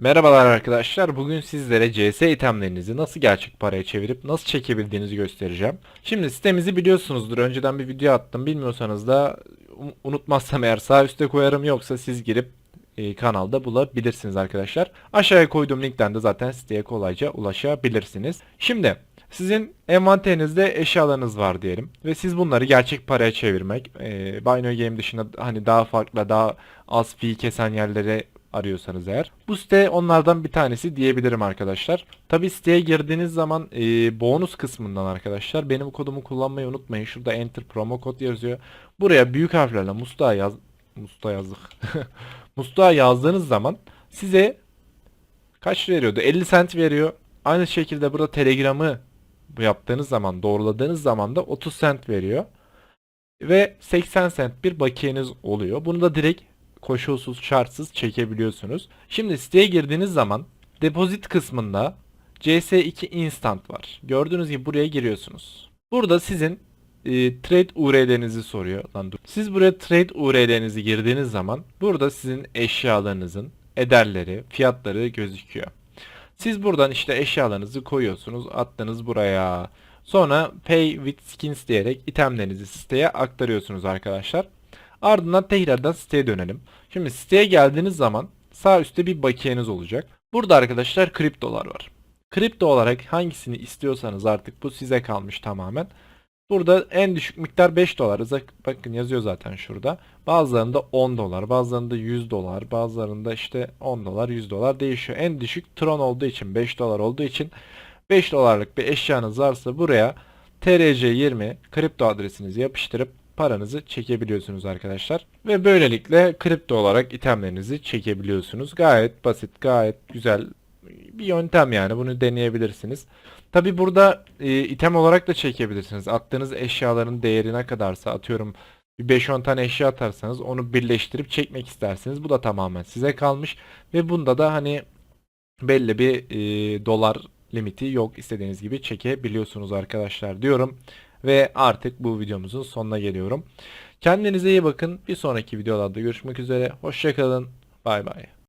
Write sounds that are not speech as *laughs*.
Merhabalar arkadaşlar. Bugün sizlere CS itemlerinizi nasıl gerçek paraya çevirip nasıl çekebildiğinizi göstereceğim. Şimdi sitemizi biliyorsunuzdur. Önceden bir video attım. Bilmiyorsanız da um- unutmazsam eğer sağ üstte koyarım yoksa siz girip e, kanalda bulabilirsiniz arkadaşlar. Aşağıya koyduğum linkten de zaten siteye kolayca ulaşabilirsiniz. Şimdi sizin envanterinizde eşyalarınız var diyelim ve siz bunları gerçek paraya çevirmek, e, Bino Game dışında hani daha farklı, daha az fee kesen yerlere arıyorsanız eğer. Bu site onlardan bir tanesi diyebilirim arkadaşlar. Tabi siteye girdiğiniz zaman e, bonus kısmından arkadaşlar benim kodumu kullanmayı unutmayın. Şurada enter promo kod yazıyor. Buraya büyük harflerle Mustafa yaz Mustafa yazdık. *laughs* Mustafa yazdığınız zaman size kaç veriyordu? 50 cent veriyor. Aynı şekilde burada Telegram'ı yaptığınız zaman, doğruladığınız zaman da 30 cent veriyor. Ve 80 cent bir bakiyeniz oluyor. Bunu da direkt koşulsuz, şartsız çekebiliyorsunuz. Şimdi siteye girdiğiniz zaman depozit kısmında CS2 Instant var. Gördüğünüz gibi buraya giriyorsunuz. Burada sizin e, trade URL'lerinizi soruyor. Lan dur. Siz buraya trade URL'lerinizi girdiğiniz zaman burada sizin eşyalarınızın ederleri, fiyatları gözüküyor. Siz buradan işte eşyalarınızı koyuyorsunuz, attınız buraya. Sonra pay with skins diyerek itemlerinizi siteye aktarıyorsunuz arkadaşlar. Ardından tekrardan siteye dönelim. Şimdi siteye geldiğiniz zaman sağ üstte bir bakiyeniz olacak. Burada arkadaşlar kriptolar var. Kripto olarak hangisini istiyorsanız artık bu size kalmış tamamen. Burada en düşük miktar 5 dolar. Bakın yazıyor zaten şurada. Bazılarında 10 dolar, bazılarında 100 dolar, bazılarında işte 10 dolar, 100 dolar değişiyor. En düşük Tron olduğu için 5 dolar olduğu için 5 dolarlık bir eşyanız varsa buraya TRC20 kripto adresinizi yapıştırıp paranızı çekebiliyorsunuz arkadaşlar. Ve böylelikle kripto olarak itemlerinizi çekebiliyorsunuz. Gayet basit, gayet güzel bir yöntem yani. Bunu deneyebilirsiniz. Tabi burada e, item olarak da çekebilirsiniz. Attığınız eşyaların değeri ne kadarsa atıyorum bir 5-10 tane eşya atarsanız onu birleştirip çekmek isterseniz bu da tamamen size kalmış. Ve bunda da hani belli bir e, dolar limiti yok. İstediğiniz gibi çekebiliyorsunuz arkadaşlar diyorum. Ve artık bu videomuzun sonuna geliyorum. Kendinize iyi bakın. Bir sonraki videolarda görüşmek üzere. Hoşçakalın. Bay bay.